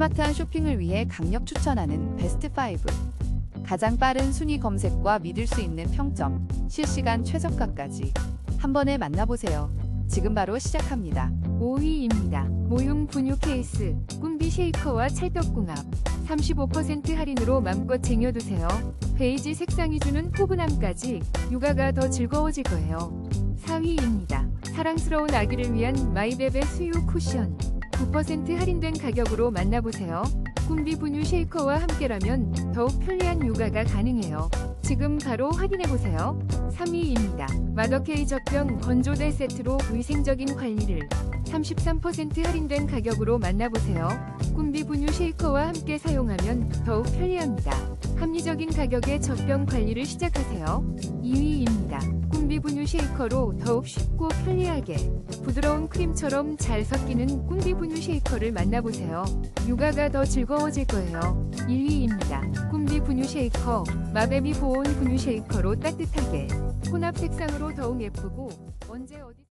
스마트한 쇼핑을 위해 강력 추천하는 베스트 5. 가장 빠른 순위 검색과 믿을 수 있는 평점, 실시간 최저가까지 한 번에 만나보세요. 지금 바로 시작합니다. 5위입니다. 모용 분유 케이스, 꿈비 쉐이커와 찰떡궁합. 35% 할인으로 맘껏 쟁여두세요. 베이지 색상이 주는 포근함까지 육아가 더 즐거워질 거예요. 4위입니다. 사랑스러운 아기를 위한 마이베베 수유 쿠션. 9% 할인된 가격으로 만나보세요. 꿈비 분유 쉐이커와 함께라면 더욱 편리한 육아가 가능해요. 지금 바로 확인해보세요. 3위입니다. 마더케이 젖병 건조대 세트로 위생적인 관리를 33% 할인된 가격으로 만나보세요. 꿈비 분유 쉐이커와 함께 사용하면 더욱 편리합니다. 합리적인 가격에 젖병 관리를 시작하세요. 2위입니다. 꿈비 분유 쉐이커로 더욱 쉽고 편리하게 부드러운 크림처럼 잘 섞이는 꿈비 분유 쉐이커를 만나보세요. 육아가 더 즐거워질 거예요. 1위입니다. 분유 쉐이커 마베비 보온 분유 쉐이커로 따뜻하게 혼합 색상으로 더욱 예쁘고 언제 어디